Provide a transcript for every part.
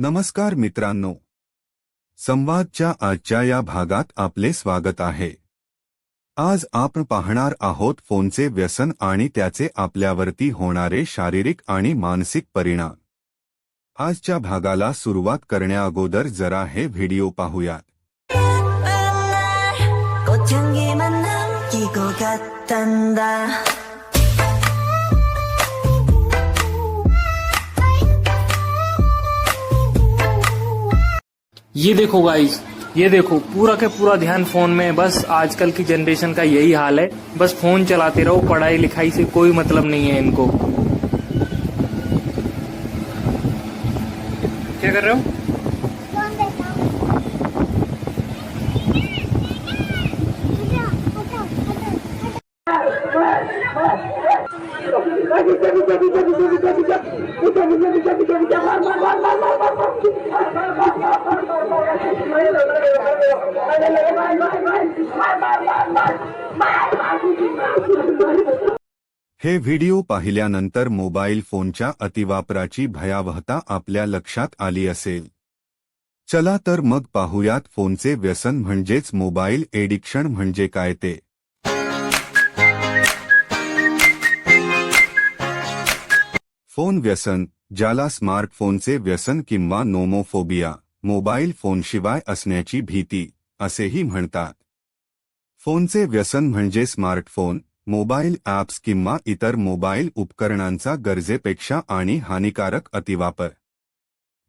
नमस्कार मित्रांनो संवादच्या आजच्या या भागात आपले स्वागत आहे आज आपण पाहणार आहोत फोनचे व्यसन आणि त्याचे आपल्यावरती होणारे शारीरिक आणि मानसिक परिणाम आजच्या भागाला सुरुवात करण्याअगोदर जरा हे व्हिडिओ पाहूयात 꽃향기만 남기고 갔단다 ये देखो गाइस ये देखो, पूरा के पूरा ध्यान फ़ोन में बस आजकल की जनरेशन का यही हाल है। बस फ़ोन चलाते रहो, पढ़ाई लिखाई से कोई मतलब नहीं है इनको। क्या कर रहे हो। हे व्हिडिओ पाहिल्यानंतर मोबाईल फोनच्या अतिवापराची भयावहता आपल्या लक्षात आली असेल. चला तर मग पाहूयात फोनचे व्यसन म्हणजेच मोबाईल एडिक्शन म्हणजे काय ते. फोन व्यसन ज्याला स्मार्टफोनचे व्यसन किंवा नोमोफोबिया मोबाईल फोनशिवाय असण्याची भीती असेही म्हणतात. फोनचे व्यसन म्हणजे स्मार्टफोन मोबाईल ॲप्स किंवा इतर मोबाईल उपकरणांचा गरजेपेक्षा आणि हानिकारक अतिवापर.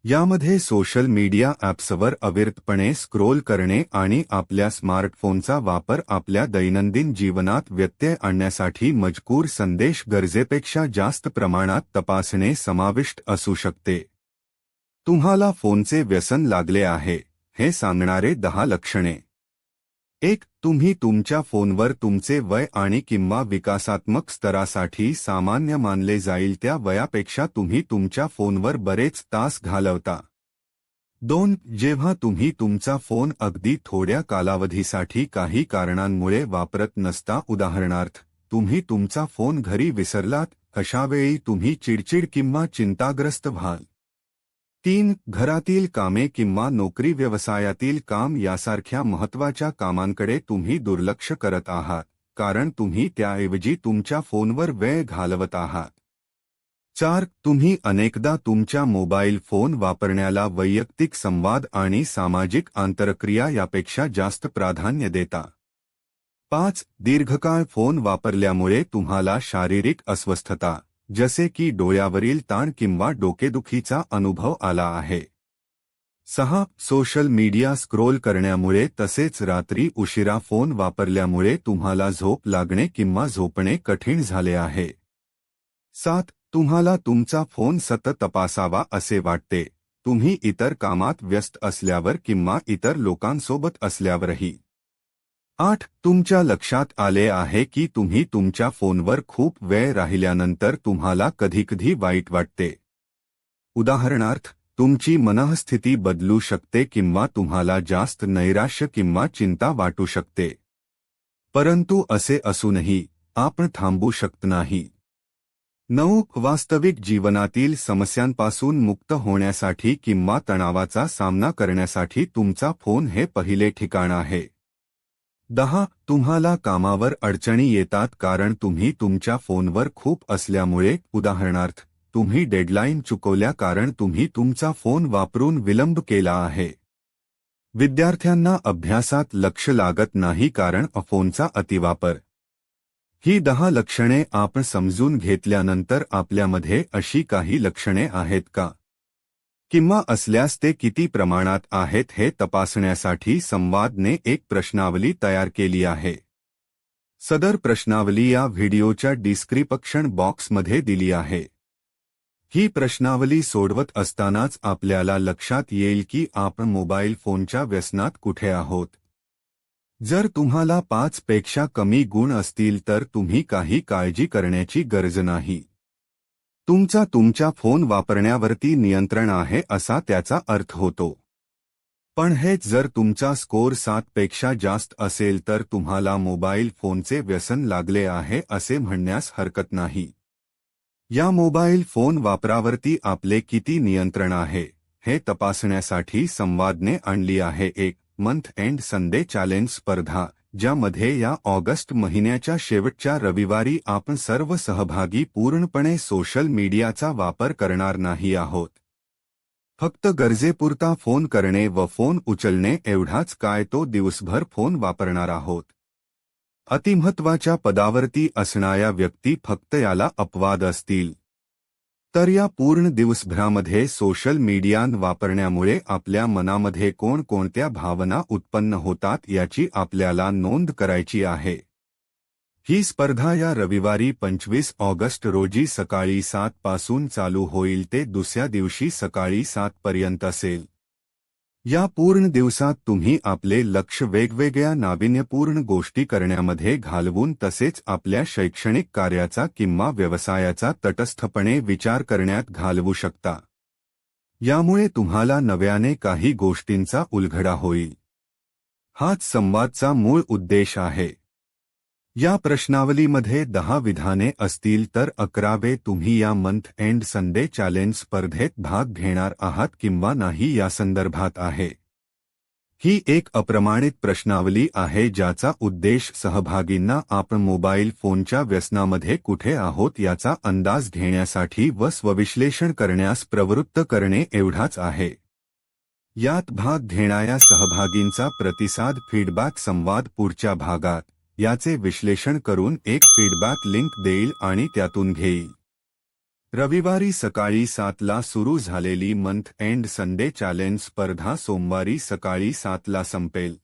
यामध्ये सोशल मीडिया ॲप्सवर अविरतपणे स्क्रोल करणे आणि आपल्या स्मार्टफोनचा वापर आपल्या दैनंदिन जीवनात व्यत्यय आणण्यासाठी मजकूर संदेश गरजेपेक्षा जास्त प्रमाणात तपासणे समाविष्ट असू शकते. तुम्हाला फोनचे व्यसन लागले आहे हे सांगणारे दहा लक्षणे. एक तुम्ही तुमच्या फोनवर तुमचे वय आणि किंवा विकासात्मक स्तरासाठी सामान्य मानले जाईल त्या वयापेक्षा तुम्ही तुमच्या फोनवर बरेच तास घालवता. दोन जेव्हा तुम्ही तुमचा फोन अगदी थोड्या कालावधीसाठी काही कारणांमुळे वापरत नसता उदाहरणार्थ तुम्ही तुमचा फोन घरी विसरलात अशावेळी तुम्ही चिडचिड किंवा चिंताग्रस्त व्हाल? तीन घरातील कामे किंवा नोकरी व्यवसायातील काम यासारख्या महत्त्वाच्या कामांकडे तुम्ही दुर्लक्ष करत आहात कारण तुम्ही त्याऐवजी तुमच्या फोनवर वेळ घालवत आहात. चार तुम्ही अनेकदा तुमच्या मोबाईल फोन वापरण्याला वैयक्तिक संवाद आणि सामाजिक आंतरक्रिया यापेक्षा जास्त प्राधान्य देता. पाच दीर्घकाळ फोन वापरल्यामुळे तुम्हाला शारीरिक अस्वस्थता जसे की डोळ्यावरील ताण किंवा डोकेदुखीचा अनुभव आला आहे. सहा सोशल मीडिया स्क्रोल करण्यामुळे तसेच रात्री उशिरा फोन वापरल्यामुळे तुम्हाला झोप लागणे किंवा झोपणे कठीण झाले आहे. सात तुम्हाला तुमचा फोन सतत तपासावा असे वाटते. तुम्ही इतर कामात व्यस्त असल्यावर किंवा इतर लोकांसोबत असल्यावरही. आठ तुमच्या लक्षात आले आहे की तुम्ही तुमच्या फोनवर खूप वेळ राहिल्यानंतर तुम्हाला कधीकधी वाईट वाटते. उदाहरणार्थ तुमची मनःस्थिती बदलू शकते किंवा तुम्हाला जास्त नैराश्य किंवा चिंता वाटू शकते. परंतु असे असूनही आपण थांबू शकत नाही. नऊ वास्तविक जीवनातील समस्यांपासून मुक्त होण्यासाठी किंवा तणावाचा सामना करण्यासाठी तुमचा फोन हे पहिले ठिकाण आहे. दहा तुम्हाला कामावर अडचणी येतात कारण तुम्ही तुमच्या फोनवर खूप असल्यामुळे उदाहरणार्थ तुम्ही डेडलाईन चुकवल्या कारण तुम्ही तुमचा फोन वापरून विलंब केला आहे. विद्यार्थ्यांना अभ्यासात लक्ष लागत नाही कारण फोनचा अतिवापर. ही दहा लक्षणे आपण समजून घेतल्यानंतर आपल्यामध्ये अशी काही लक्षणे आहेत का? किंवा असल्यास ते किती प्रमाणात आहेत हे तपासण्यासाठी संवादने एक प्रश्नावली तयार केली आहे. सदर प्रश्नावली या व्हिडिओच्या डिस्क्रिप्शन बॉक्समध्ये दिली आहे. ही प्रश्नावली सोडवत असतानाच आपल्याला लक्षात येईल की आपण मोबाईल फोनच्या व्यसनात कुठे आहोत. जर तुम्हाला पाच पेक्षा कमी गुण असतील तर तुम्ही काही काळजी करण्याची गरज नाही. तुमचा तुमच्या फोन वापरण्यावरती नियंत्रण आहे असा त्याचा अर्थ होतो. पण हेच जर तुमचा स्कोर सातपेक्षा जास्त असेल तर तुम्हाला मोबाईल फोनचे व्यसन लागले आहे असे म्हणण्यास हरकत नाही. या मोबाईल फोन वापरावरती आपले किती नियंत्रण आहे हे तपासण्यासाठी संवादने आणली आहे एक मंथ एंड संडे चॅलेंज स्पर्धा ज्यामध्ये या ऑगस्ट महिन्याच्या शेवटच्या रविवारी आपण सर्व सहभागी पूर्णपणे सोशल मीडियाचा वापर करणार नाही आहोत. फक्त गरजेपुरता फोन करणे व फोन उचलणे एवढाच काय तो दिवसभर फोन वापरणार आहोत. अतिमहत्वाच्या पदावरती असणाऱ्या व्यक्ती फक्त याला अपवाद असतील. तर या पूर्ण दिवसभरामध्ये सोशल मीडिया वापरण्यामुळे आपल्या मनामध्ये कोणकोणत्या भावना उत्पन्न होतात याची आपल्याला नोंद करायची आहे. ही स्पर्धा या रविवारी पंचवीस ऑगस्ट रोजी सकाळी सात पासून चालू होईल ते दुसऱ्या दिवशी सकाळी सातपर्यंत असेल. या पूर्ण दिवसात तुम्ही आपले लक्ष वेगवेगळ्या नाविन्यपूर्ण गोष्टी करण्यामध्ये घालवून तसेच आपल्या शैक्षणिक कार्याचा किंवा व्यवसायाचा तटस्थपणे विचार करण्यात घालवू शकता. यामुळे तुम्हाला नव्याने काही गोष्टींचा उलगडा होईल. हाच संवादचा मूळ उद्देश आहे. या प्रश्नावलीमध्ये दहा विधाने असतील तर अकरावे तुम्ही या मंथ एंड संडे चॅलेंज स्पर्धेत भाग घेणार आहात किंवा नाही या संदर्भात आहे. ही एक अप्रमाणित प्रश्नावली आहे ज्याचा उद्देश सहभागींना आपण मोबाईल फोनच्या व्यसनामध्ये कुठे आहोत याचा अंदाज घेण्यासाठी व स्वविश्लेषण करण्यास प्रवृत्त करणे एवढाच आहे. यात भाग घेणाऱ्या सहभागींचा प्रतिसाद फीडबॅक संवाद पुढच्या भागात. याचे विश्लेषण करून एक फीडबॅक लिंक देईल आणि त्यातून घेईल. रविवारी सकाळी सातला सुरू झालेली मंथ एंड संडे चॅलेंज स्पर्धा सोमवारी सकाळी सातला संपेल.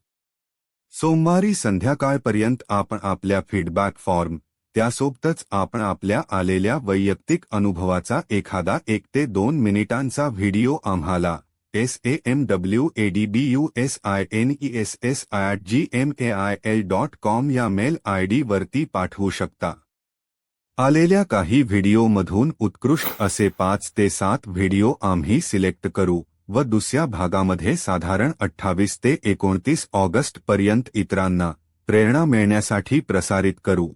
सोमवारी संध्याकाळपर्यंत आपण आपल्या फीडबॅक फॉर्म त्यासोबतच आपण आपल्या आलेल्या वैयक्तिक अनुभवाचा एखादा एक ते दोन मिनिटांचा व्हिडिओ आम्हाला S A M W A D B U S I N E S S I G M A I L dot com या मेल आय डी वरती पाठवू शकता. आलेल्या काही व्हिडिओमधून उत्कृष्ट असे पाच ते सात व्हिडिओ आम्ही सिलेक्ट करू व दुसऱ्या भागामध्ये साधारण अठ्ठावीस ते एकोणतीस ऑगस्ट पर्यंत इतरांना प्रेरणा मिळण्यासाठी प्रसारित करू.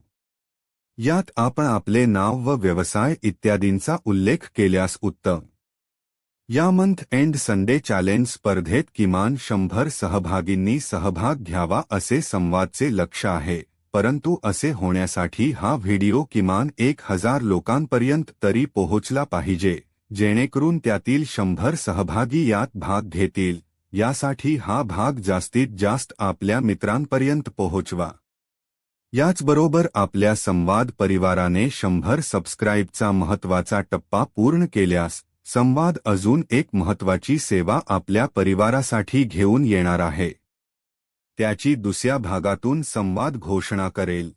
यात आपण आपले नाव व व्यवसाय इत्यादींचा उल्लेख केल्यास उत्तम. या मंथ एंड संडे चॅलेंज स्पर्धेत किमान शंभर सहभागींनी सहभाग घ्यावा असे संवादचे लक्ष आहे परंतु असे होण्यासाठी हा व्हिडिओ किमान एक हजार लोकांपर्यंत तरी पोहोचला पाहिजे जेणेकरून त्यातील शंभर सहभागी यात भाग घेतील यासाठी हा भाग जास्तीत जास्त आपल्या मित्रांपर्यंत पोहोचवा. याचबरोबर आपल्या संवाद परिवाराने शंभर सबस्क्राईबचा महत्त्वाचा टप्पा पूर्ण केल्यास संवाद अजून एक महत्वाची सेवा आपल्या परिवारासाठी घेऊन येणार आहे. त्याची दुसऱ्या भागातून संवाद घोषणा करेल.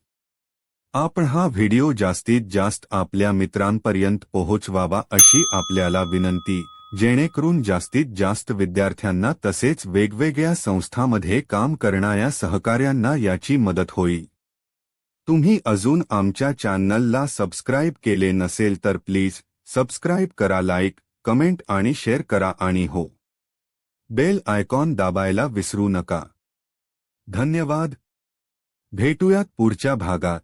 आपण हा व्हिडिओ जास्तीत जास्त आपल्या मित्रांपर्यंत पोहोचवावा अशी आपल्याला विनंती जेणेकरून जास्तीत जास्त विद्यार्थ्यांना तसेच वेगवेगळ्या संस्थांमध्ये काम करणाऱ्या सहकाऱ्यांना याची मदत होईल. तुम्ही अजून आमच्या चॅनलला सबस्क्राईब केले नसेल तर प्लीज सबस्क्राईब करा लाईक कमेंट आणि शेअर करा आणि हो. बेल आयकॉन दाबायला विसरू नका. धन्यवाद. भेटूयात पुढच्या भागात.